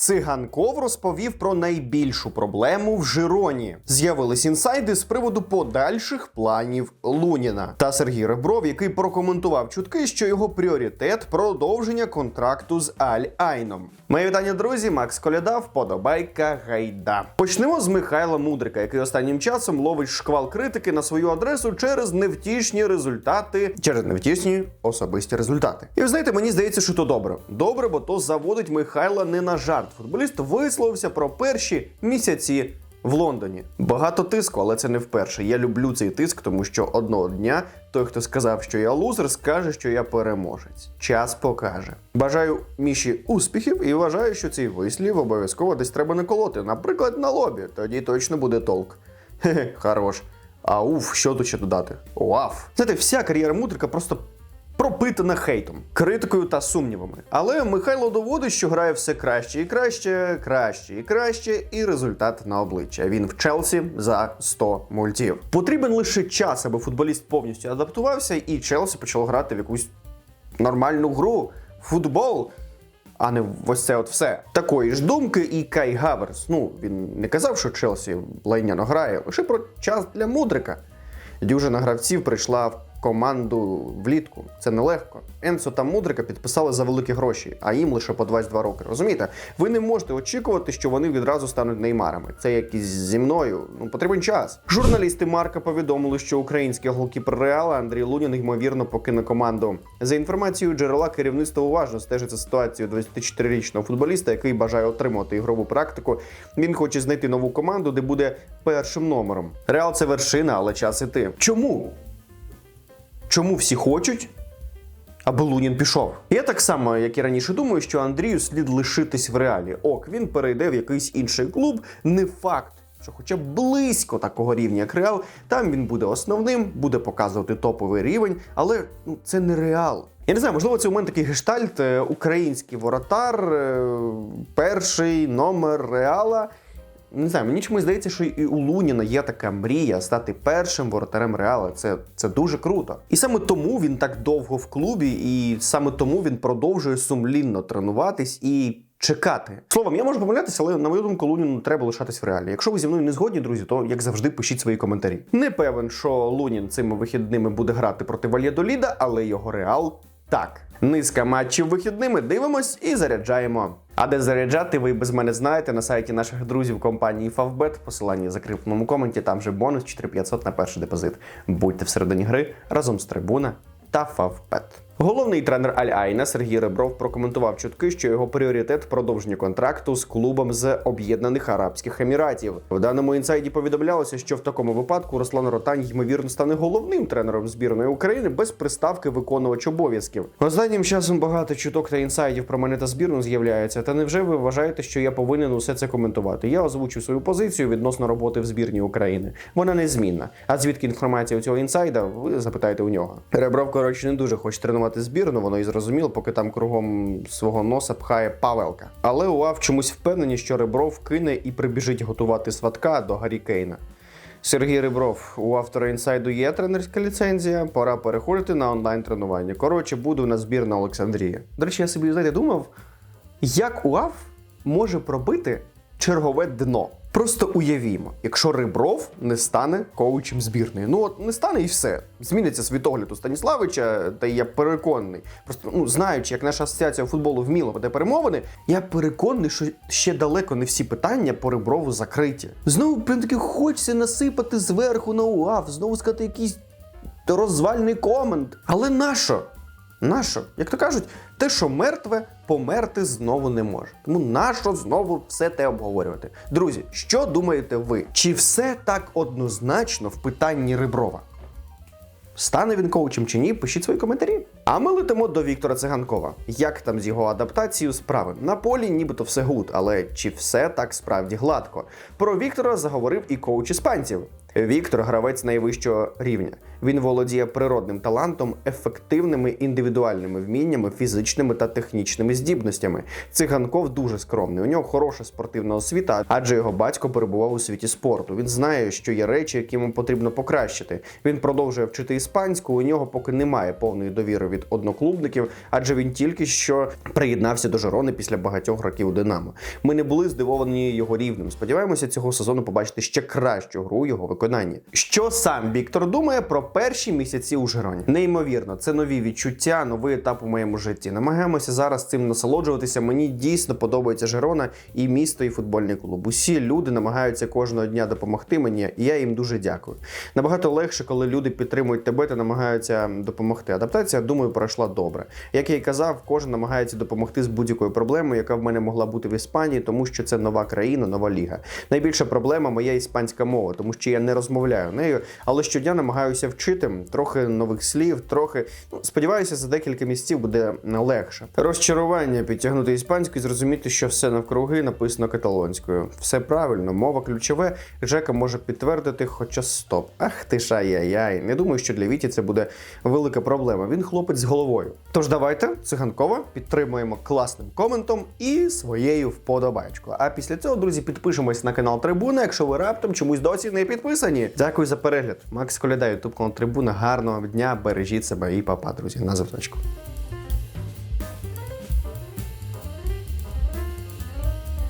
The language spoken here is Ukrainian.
Циганков розповів про найбільшу проблему в Жироні. З'явились інсайди з приводу подальших планів Луніна. Та Сергій Ребров, який прокоментував чутки, що його пріоритет продовження контракту з Аль Айном. Моє вітання, друзі. Макс Коляда, вподобайка гайда. Почнемо з Михайла Мудрика, який останнім часом ловить шквал критики на свою адресу через невтішні результати, через невтішні особисті результати. І ви знаєте, мені здається, що то добре. Добре, бо то заводить Михайла не на жарт. Футболіст висловився про перші місяці. В Лондоні багато тиску, але це не вперше. Я люблю цей тиск, тому що одного дня той, хто сказав, що я лузер, скаже, що я переможець. Час покаже. Бажаю міші успіхів і вважаю, що цей вислів обов'язково десь треба наколоти. Наприклад, на лобі. Тоді точно буде толк. Хе-хе, хорош. А уф, що тут ще додати? Ваф. Знаєте, вся кар'єра мудрика просто пропитана хейтом, критикою та сумнівами. Але Михайло доводить, що грає все краще і краще, краще і краще, і результат на обличчя. Він в Челсі за 100 мультів. Потрібен лише час, аби футболіст повністю адаптувався, і Челсі почало грати в якусь нормальну гру, футбол. А не ось це от все. Такої ж думки і Кай Гаверс. Ну, він не казав, що Челсі лайняно грає, лише про час для мудрика. Дюжина гравців прийшла в команду влітку. Це нелегко. Енсо та Мудрика підписали за великі гроші, а їм лише по 22 роки. Розумієте? Ви не можете очікувати, що вони відразу стануть неймарами. Це якісь зі мною. Ну потрібен час. Журналісти Марка повідомили, що український голкіпер Реала Андрій Лунін ймовірно покине команду. За інформацією джерела керівництво уважно стежить за ситуацією 24-річного футболіста, який бажає отримати ігрову практику. Він хоче знайти нову команду, де буде першим номером. Реал це вершина, але час іти. Чому? Чому всі хочуть, аби Лунін пішов? Я так само, як і раніше, думаю, що Андрію слід лишитись в реалі. Ок, він перейде в якийсь інший клуб. Не факт, що хоча б близько такого рівня, як Реал, там він буде основним, буде показувати топовий рівень, але ну, це не реал. Я не знаю, можливо, це у мене такий гештальт, е, український воротар, е, перший номер реала. Не знаю, мені чомусь здається, що і у Луніна є така мрія стати першим воротарем Реала. Це, це дуже круто. І саме тому він так довго в клубі, і саме тому він продовжує сумлінно тренуватись і чекати. Словом, я можу помилятися, але на мою думку, Луніну треба лишатись в реалі. Якщо ви зі мною не згодні, друзі, то як завжди пишіть свої коментарі. Не певен, що Лунін цими вихідними буде грати проти Вальєдоліда, але його реал так. Низка матчів вихідними дивимось і заряджаємо. А де заряджати, ви без мене знаєте на сайті наших друзів компанії Favbet. Посилання в закріпленому коменті. Там же бонус 4500 на перший депозит. Будьте всередині гри разом з трибуна та Favbet. Головний тренер Аль Айна Сергій Ребров прокоментував чутки, що його пріоритет продовження контракту з клубом з Об'єднаних Арабських Еміратів. В даному інсайді повідомлялося, що в такому випадку Руслан Ротань ймовірно стане головним тренером збірної України без приставки виконувач обов'язків. Останнім часом багато чуток та інсайдів про мене та збірну з'являється. Та невже ви вважаєте, що я повинен усе це коментувати? Я озвучу свою позицію відносно роботи в збірні України. Вона незмінна. А звідки інформація у цього інсайда? Ви запитаєте у нього. Ребров, коротше, не дуже хоче тренувати збірну, воно і зрозуміло, поки там кругом свого носа пхає Павелка. Але УАВ чомусь впевнені, що Ребров кине і прибіжить готувати сватка до Гаррі Кейна. Сергій Ребров, у автора інсайду є тренерська ліцензія. Пора переходити на онлайн тренування. Коротше, буду на збір на Олександрії. До речі, я собі знаєте, думав, як УАВ може пробити чергове дно. Просто уявімо, якщо Ребров не стане коучем збірної. Ну от не стане і все. Зміниться світогляд у Станіславича, та я переконаний. Просто ну знаючи, як наша асоціація футболу вміла веде перемовини, я переконаний, що ще далеко не всі питання по Реброву закриті. Знову прям таки хочеться насипати зверху на УАВ, знову сказати якийсь розвальний комент. Але нащо? Нащо? Як то кажуть, те, що мертве, померти знову не може. Тому нащо знову все те обговорювати? Друзі, що думаєте ви? Чи все так однозначно в питанні Реброва? Стане він коучем чи ні? Пишіть свої коментарі. А ми летимо до Віктора Циганкова. Як там з його адаптацією справи? На полі нібито все гуд, але чи все так справді гладко? Про Віктора заговорив і коуч іспанців. Віктор гравець найвищого рівня. Він володіє природним талантом, ефективними індивідуальними вміннями, фізичними та технічними здібностями. Циганков дуже скромний. У нього хороша спортивна освіта, адже його батько перебував у світі спорту. Він знає, що є речі, які йому потрібно покращити. Він продовжує вчити іспанську. У нього поки немає повної довіри від одноклубників, адже він тільки що приєднався до Жирони після багатьох років у Динамо. Ми не були здивовані його рівнем. Сподіваємося, цього сезону побачити ще кращу гру його виконанні. Що сам Віктор думає про перші місяці у Жироні? Неймовірно, це нові відчуття, новий етап у моєму житті. Намагаємося зараз цим насолоджуватися. Мені дійсно подобається Жирона і місто, і футбольний клуб. Усі люди намагаються кожного дня допомогти мені, і я їм дуже дякую. Набагато легше, коли люди підтримують тебе та намагаються допомогти. Адаптація, думаю, пройшла добре. Як я й казав, кожен намагається допомогти з будь-якою проблемою, яка в мене могла бути в Іспанії, тому що це нова країна, нова ліга. Найбільша проблема моя іспанська мова, тому що я не розмовляю нею, але щодня намагаюся вчити трохи нових слів, трохи ну, сподіваюся, за декілька місяців буде легше. Розчарування підтягнути іспанську і зрозуміти, що все навкруги написано каталонською. Все правильно, мова ключове. Жека може підтвердити, хоча стоп. Ах ти ж ай-яй-яй. Не думаю, що для Віті це буде велика проблема. Він хлопець з головою. Тож давайте циганкова підтримуємо класним коментом і своєю вподобайкою. А після цього, друзі, підпишемось на канал Трибуна, якщо ви раптом чомусь досі не підписані. Дякую за перегляд. Макс Коляда, ютуб канал Трибуна. Гарного дня, бережіть себе і папа, друзі. На зв'язочку.